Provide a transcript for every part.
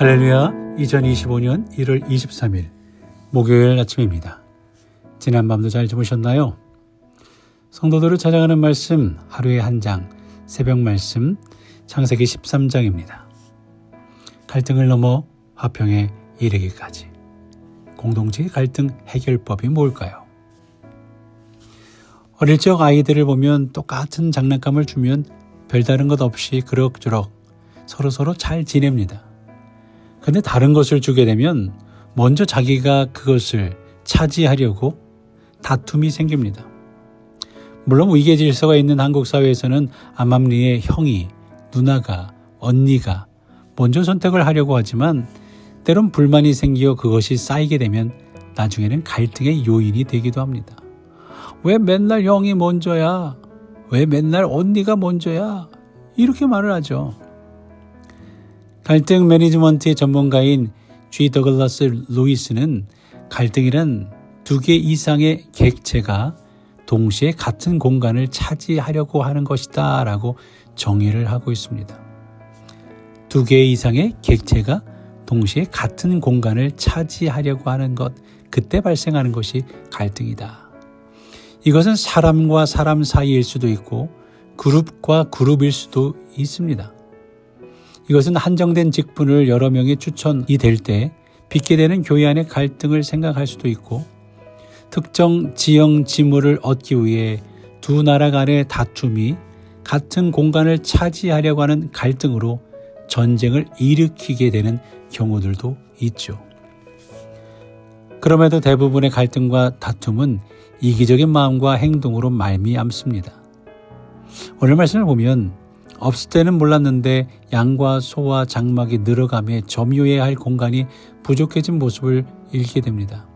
할렐루야 2025년 1월 23일 목요일 아침입니다. 지난 밤도 잘 주무셨나요? 성도들을 찾아가는 말씀 하루에 한 장 새벽 말씀 창세기 13장입니다. 갈등을 넘어 화평에 이르기까지 공동체 갈등 해결법이 뭘까요? 어릴 적 아이들을 보면 똑같은 장난감을 주면 별다른 것 없이 그럭저럭 서로서로 잘 지냅니다. 근데 다른 것을 주게 되면 먼저 자기가 그것을 차지하려고 다툼이 생깁니다. 물론 위계 질서가 있는 한국 사회에서는 암암리의 형이, 누나가, 언니가 먼저 선택을 하려고 하지만 때론 불만이 생겨 그것이 쌓이게 되면 나중에는 갈등의 요인이 되기도 합니다. 왜 맨날 형이 먼저야? 왜 맨날 언니가 먼저야? 이렇게 말을 하죠. 갈등 매니지먼트의 전문가인 G 더글라스 루이스는 갈등이란 두 개 이상의 객체가 동시에 같은 공간을 차지하려고 하는 것이다 라고 정의를 하고 있습니다. 두 개 이상의 객체가 동시에 같은 공간을 차지하려고 하는 것, 그때 발생하는 것이 갈등이다. 이것은 사람과 사람 사이일 수도 있고 그룹과 그룹일 수도 있습니다. 이것은 한정된 직분을 여러 명이 추천이 될 때 빚게 되는 교회 안의 갈등을 생각할 수도 있고 특정 지형 지물을 얻기 위해 두 나라 간의 다툼이 같은 공간을 차지하려고 하는 갈등으로 전쟁을 일으키게 되는 경우들도 있죠. 그럼에도 대부분의 갈등과 다툼은 이기적인 마음과 행동으로 말미암습니다. 오늘 말씀을 보면 없을 때는 몰랐는데 양과 소와 장막이 늘어가며 점유해야 할 공간이 부족해진 모습을 잃게 됩니다.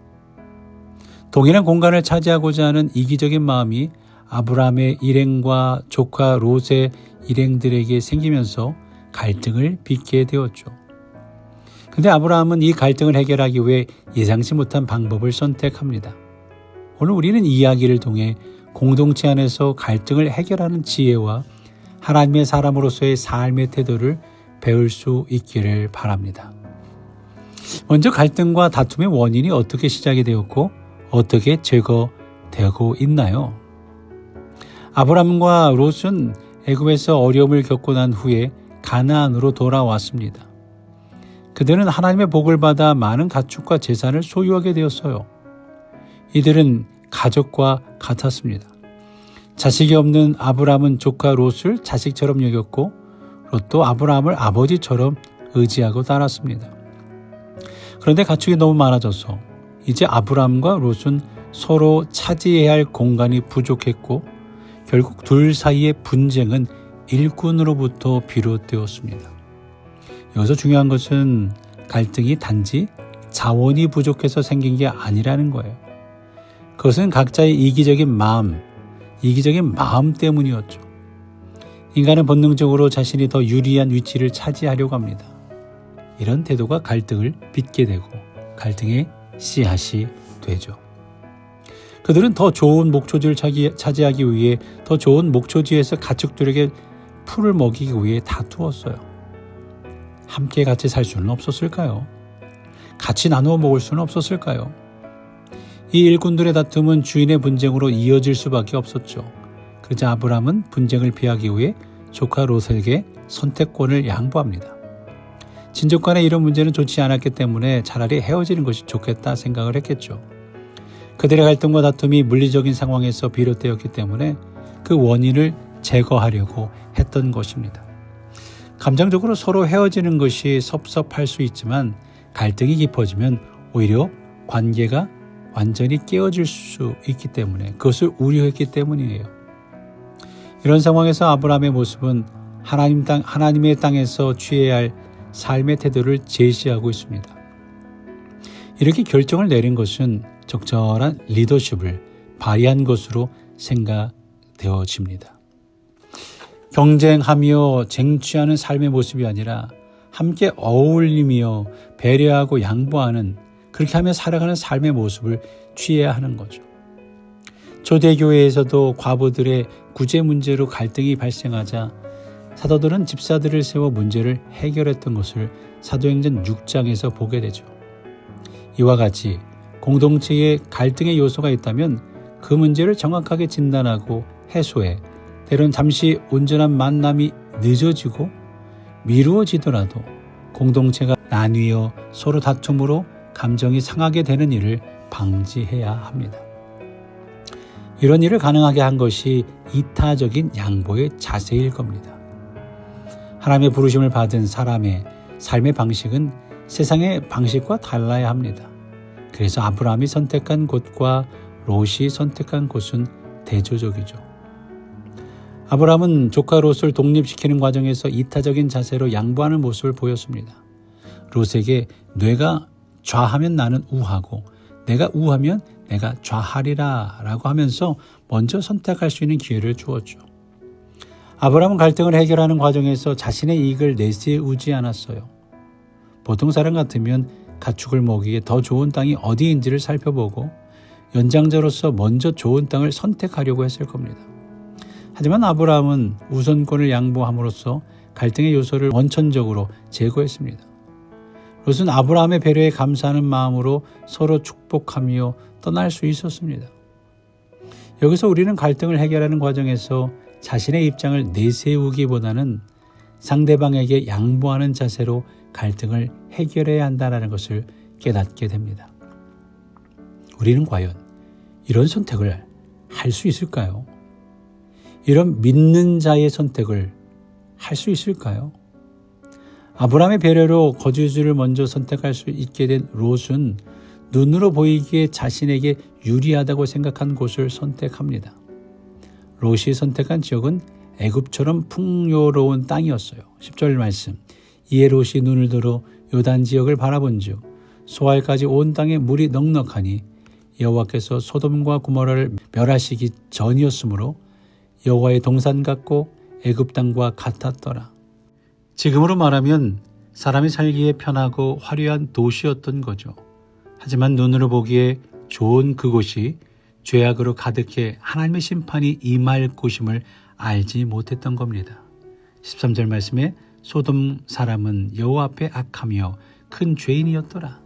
동일한 공간을 차지하고자 하는 이기적인 마음이 아브라함의 일행과 조카 롯의 일행들에게 생기면서 갈등을 빚게 되었죠. 근데 아브라함은 이 갈등을 해결하기 위해 예상치 못한 방법을 선택합니다. 오늘 우리는 이야기를 통해 공동체 안에서 갈등을 해결하는 지혜와 하나님의 사람으로서의 삶의 태도를 배울 수 있기를 바랍니다. 먼저 갈등과 다툼의 원인이 어떻게 시작이 되었고 어떻게 제거되고 있나요? 아브람과 롯은 애굽에서 어려움을 겪고 난 후에 가나안으로 돌아왔습니다. 그들은 하나님의 복을 받아 많은 가축과 재산을 소유하게 되었어요. 이들은 가족과 같았습니다. 자식이 없는 아브라함은 조카 롯을 자식처럼 여겼고 롯도 아브라함을 아버지처럼 의지하고 따랐습니다. 그런데 가축이 너무 많아져서 이제 아브라함과 롯은 서로 차지해야 할 공간이 부족했고 결국 둘 사이의 분쟁은 일꾼으로부터 비롯되었습니다. 여기서 중요한 것은 갈등이 단지 자원이 부족해서 생긴 게 아니라는 거예요. 그것은 각자의 이기적인 마음, 이기적인 마음 때문이었죠. 인간은 본능적으로 자신이 더 유리한 위치를 차지하려고 합니다. 이런 태도가 갈등을 빚게 되고 갈등의 씨앗이 되죠. 그들은 더 좋은 목초지를 차지하기 위해 더 좋은 목초지에서 가축들에게 풀을 먹이기 위해 다투었어요. 함께 같이 살 수는 없었을까요? 같이 나누어 먹을 수는 없었을까요? 이 일꾼들의 다툼은 주인의 분쟁으로 이어질 수밖에 없었죠. 그자 아브람은 분쟁을 피하기 위해 조카 롯에게 선택권을 양보합니다. 친족 간의 이런 문제는 좋지 않았기 때문에 차라리 헤어지는 것이 좋겠다 생각을 했겠죠. 그들의 갈등과 다툼이 물리적인 상황에서 비롯되었기 때문에 그 원인을 제거하려고 했던 것입니다. 감정적으로 서로 헤어지는 것이 섭섭할 수 있지만 갈등이 깊어지면 오히려 관계가 완전히 깨어질 수 있기 때문에 그것을 우려했기 때문이에요. 이런 상황에서 아브라함의 모습은 하나님 땅, 하나님의 땅에서 취해야 할 삶의 태도를 제시하고 있습니다. 이렇게 결정을 내린 것은 적절한 리더십을 발휘한 것으로 생각되어집니다. 경쟁하며 쟁취하는 삶의 모습이 아니라 함께 어울리며 배려하고 양보하는 그렇게 하며 살아가는 삶의 모습을 취해야 하는 거죠. 초대교회에서도 과부들의 구제 문제로 갈등이 발생하자 사도들은 집사들을 세워 문제를 해결했던 것을 사도행전 6장에서 보게 되죠. 이와 같이 공동체에 갈등의 요소가 있다면 그 문제를 정확하게 진단하고 해소해 때론 잠시 온전한 만남이 늦어지고 미루어지더라도 공동체가 나뉘어 서로 다툼으로 감정이 상하게 되는 일을 방지해야 합니다. 이런 일을 가능하게 한 것이 이타적인 양보의 자세일 겁니다. 하나님의 부르심을 받은 사람의 삶의 방식은 세상의 방식과 달라야 합니다. 그래서 아브라함이 선택한 곳과 롯이 선택한 곳은 대조적이죠. 아브라함은 조카 롯을 독립시키는 과정에서 이타적인 자세로 양보하는 모습을 보였습니다. 롯에게 뇌가 좌하면 나는 우하고 내가 우하면 내가 좌하리라 라고 하면서 먼저 선택할 수 있는 기회를 주었죠. 아브라함은 갈등을 해결하는 과정에서 자신의 이익을 내세우지 않았어요. 보통 사람 같으면 가축을 먹이기에 더 좋은 땅이 어디인지를 살펴보고 연장자로서 먼저 좋은 땅을 선택하려고 했을 겁니다. 하지만 아브라함은 우선권을 양보함으로써 갈등의 요소를 원천적으로 제거했습니다. 롯은 아브라함의 배려에 감사하는 마음으로 서로 축복하며 떠날 수 있었습니다. 여기서 우리는 갈등을 해결하는 과정에서 자신의 입장을 내세우기보다는 상대방에게 양보하는 자세로 갈등을 해결해야 한다는 것을 깨닫게 됩니다. 우리는 과연 이런 선택을 할 수 있을까요? 이런 믿는 자의 선택을 할 수 있을까요? 아브라함의 배려로 거주지를 먼저 선택할 수 있게 된 롯은 눈으로 보이기에 자신에게 유리하다고 생각한 곳을 선택합니다. 롯이 선택한 지역은 애굽처럼 풍요로운 땅이었어요. 10절 말씀. 이에 롯이 눈을 들어 요단 지역을 바라본즉 소알까지 온 땅에 물이 넉넉하니 여호와께서 소돔과 구모라를 멸하시기 전이었으므로 여호와의 동산 같고 애굽 땅과 같았더라. 지금으로 말하면 사람이 살기에 편하고 화려한 도시였던 거죠. 하지만 눈으로 보기에 좋은 그곳이 죄악으로 가득해 하나님의 심판이 임할 곳임을 알지 못했던 겁니다. 13절 말씀에 소돔 사람은 여호와 앞에 악하며 큰 죄인이었더라.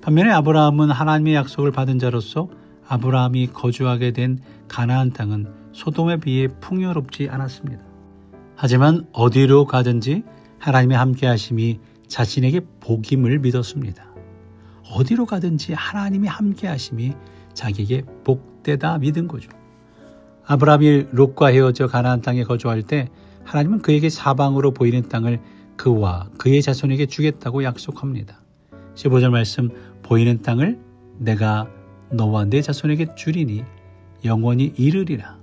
반면에 아브라함은 하나님의 약속을 받은 자로서 아브라함이 거주하게 된 가나안 땅은 소돔에 비해 풍요롭지 않았습니다. 하지만 어디로 가든지 하나님의 함께 하심이 자신에게 복임을 믿었습니다. 어디로 가든지 하나님이 함께 하심이 자기에게 복되다 믿은 거죠. 아브라함이 롯과 헤어져 가나안 땅에 거주할 때 하나님은 그에게 사방으로 보이는 땅을 그와 그의 자손에게 주겠다고 약속합니다. 15절 말씀 보이는 땅을 내가 너와 내 자손에게 주리니 영원히 이르리라.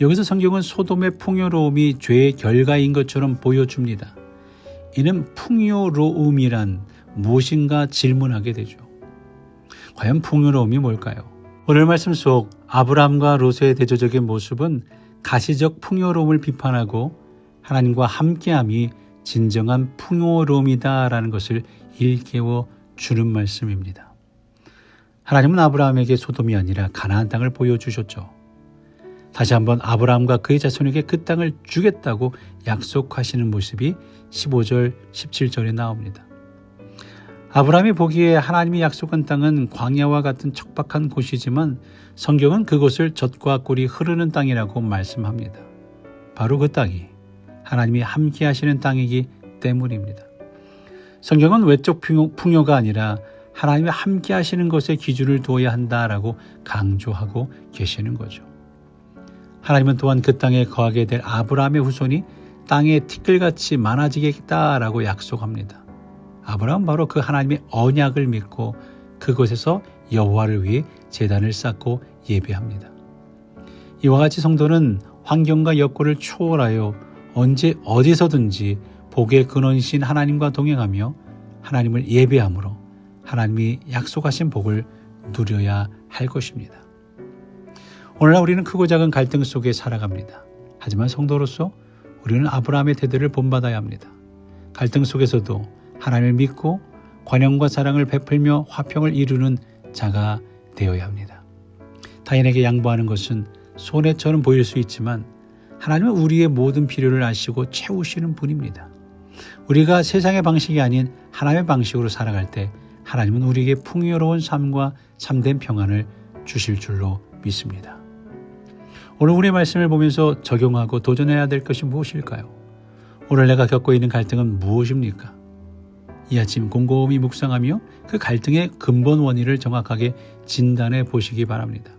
여기서 성경은 소돔의 풍요로움이 죄의 결과인 것처럼 보여줍니다. 이는 풍요로움이란 무엇인가 질문하게 되죠. 과연 풍요로움이 뭘까요? 오늘 말씀 속 아브라함과 롯의 대조적인 모습은 가시적 풍요로움을 비판하고 하나님과 함께함이 진정한 풍요로움이다라는 것을 일깨워 주는 말씀입니다. 하나님은 아브라함에게 소돔이 아니라 가나안 땅을 보여주셨죠. 다시 한번 아브라함과 그의 자손에게 그 땅을 주겠다고 약속하시는 모습이 15절, 17절에 나옵니다. 아브라함이 보기에 하나님이 약속한 땅은 광야와 같은 척박한 곳이지만 성경은 그곳을 젖과 꿀이 흐르는 땅이라고 말씀합니다. 바로 그 땅이 하나님이 함께 하시는 땅이기 때문입니다. 성경은 외적 풍요, 가 아니라 하나님이 함께 하시는 것에 기준을 두어야 한다라고 강조하고 계시는 거죠. 하나님은 또한 그 땅에 거하게 될 아브라함의 후손이 땅에 티끌같이 많아지겠다라고 약속합니다. 아브라함은 바로 그 하나님의 언약을 믿고 그곳에서 여호와를 위해 제단을 쌓고 예배합니다. 이와 같이 성도는 환경과 여건을 초월하여 언제 어디서든지 복의 근원이신 하나님과 동행하며 하나님을 예배함으로 하나님이 약속하신 복을 누려야 할 것입니다. 오늘날 우리는 크고 작은 갈등 속에 살아갑니다. 하지만 성도로서 우리는 아브라함의 대대를 본받아야 합니다. 갈등 속에서도 하나님을 믿고 관용과 사랑을 베풀며 화평을 이루는 자가 되어야 합니다. 타인에게 양보하는 것은 손해처럼 보일 수 있지만 하나님은 우리의 모든 필요를 아시고 채우시는 분입니다. 우리가 세상의 방식이 아닌 하나님의 방식으로 살아갈 때 하나님은 우리에게 풍요로운 삶과 참된 평안을 주실 줄로 믿습니다. 오늘 우리의 말씀을 보면서 적용하고 도전해야 될 것이 무엇일까요? 오늘 내가 겪고 있는 갈등은 무엇입니까? 이 아침 곰곰이 묵상하며 그 갈등의 근본 원인을 정확하게 진단해 보시기 바랍니다.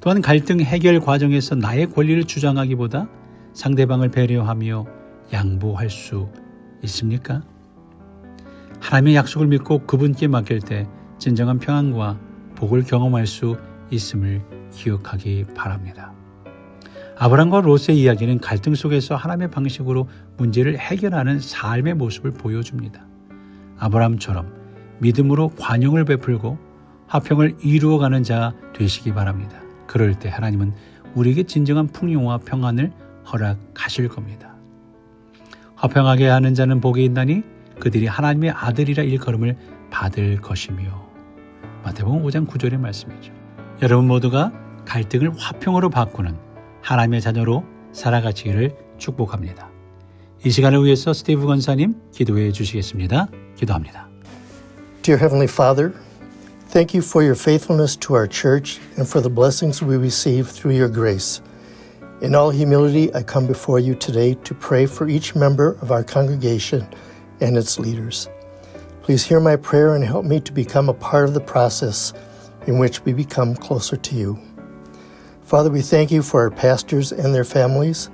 또한 갈등 해결 과정에서 나의 권리를 주장하기보다 상대방을 배려하며 양보할 수 있습니까? 하나님의 약속을 믿고 그분께 맡길 때 진정한 평안과 복을 경험할 수 있음을 기억하기 바랍니다. 아브람과 롯의 이야기는 갈등 속에서 하나님의 방식으로 문제를 해결하는 삶의 모습을 보여줍니다. 아브람처럼 믿음으로 관용을 베풀고 화평을 이루어가는 자 되시기 바랍니다. 그럴 때 하나님은 우리에게 진정한 풍요와 평안을 허락하실 겁니다. 화평하게 하는 자는 복이 있나니 그들이 하나님의 아들이라 일컬음을 받을 것이며 마태복음 5장 9절의 말씀이죠. 여러분 모두가 갈등을 화평으로 바꾸는 하나님의 자녀로 살아가시기를 축복합니다. 이 시간을 위해서 스티브 권사님 기도해 주시겠습니다. 기도합니다. Dear Heavenly Father, thank you for your faithfulness to our church and for the blessings we receive through your grace. In all humility, I come before you today to pray for each member of our congregation and its leaders. Please hear my prayer and help me to become a part of the process in which we become closer to you. Father, we thank you for our pastors and their families.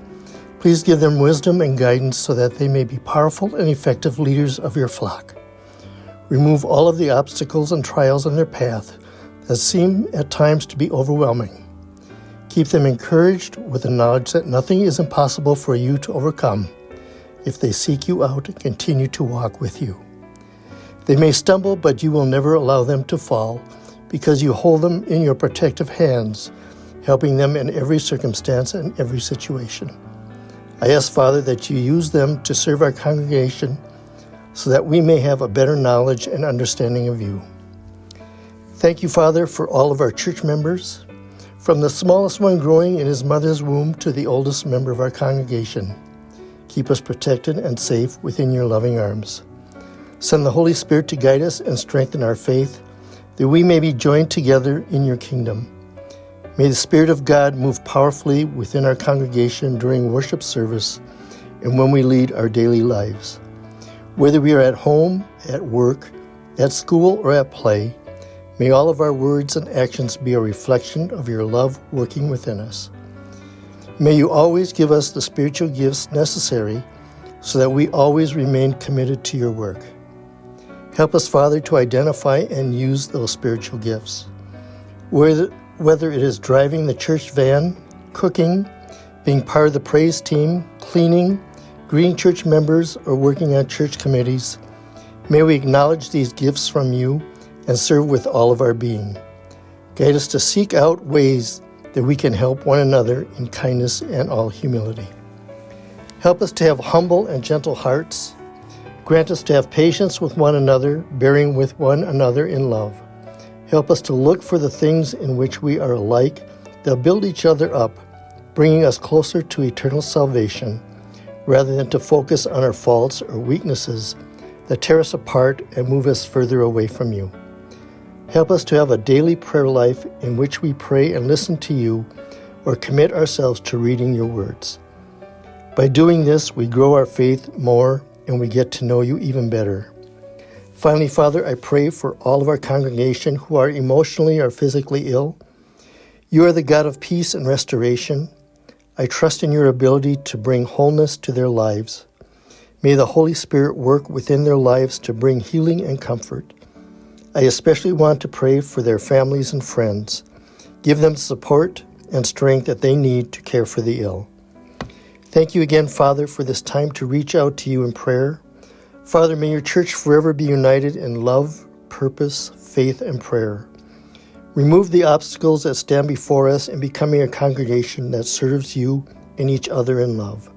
Please give them wisdom and guidance so that they may be powerful and effective leaders of your flock. Remove all of the obstacles and trials in their path that seem at times to be overwhelming. Keep them encouraged with the knowledge that nothing is impossible for you to overcome if they seek you out and continue to walk with you. They may stumble, but you will never allow them to fall because you hold them in your protective hands, helping them in every circumstance and every situation. I ask, Father, that you use them to serve our congregation so that we may have a better knowledge and understanding of you. Thank you, Father, for all of our church members, from the smallest one growing in his mother's womb to the oldest member of our congregation. Keep us protected and safe within your loving arms. Send the Holy Spirit to guide us and strengthen our faith, that we may be joined together in your kingdom. May the Spirit of God move powerfully within our congregation during worship service and when we lead our daily lives. Whether we are at home, at work, at school, or at play, may all of our words and actions be a reflection of your love working within us. May you always give us the spiritual gifts necessary so that we always remain committed to your work. Help us, Father, to identify and use those spiritual gifts. Whether it is driving the church van, cooking, being part of the praise team, cleaning, greeting church members, or working on church committees, may we acknowledge these gifts from you and serve with all of our being. Guide us to seek out ways that we can help one another in kindness and all humility. Help us to have humble and gentle hearts. Grant us to have patience with one another, bearing with one another in love. Help us to look for the things in which we are alike that build each other up, bringing us closer to eternal salvation, rather than to focus on our faults or weaknesses that tear us apart and move us further away from you. Help us to have a daily prayer life in which we pray and listen to you or commit ourselves to reading your words. By doing this, we grow our faith more and we get to know you even better. Finally, Father, I pray for all of our congregation who are emotionally or physically ill. You are the God of peace and restoration. I trust in your ability to bring wholeness to their lives. May the Holy Spirit work within their lives to bring healing and comfort. I especially want to pray for their families and friends. Give them support and strength that they need to care for the ill. Thank you again, Father, for this time to reach out to you in prayer. Father, may your church forever be united in love, purpose, faith, and prayer. Remove the obstacles that stand before us in becoming a congregation that serves you and each other in love.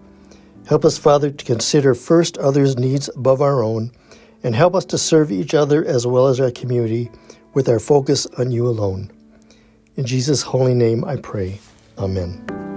Help us, Father, to consider first others' needs above our own, and help us to serve each other as well as our community with our focus on you alone. In Jesus' holy name I pray. Amen.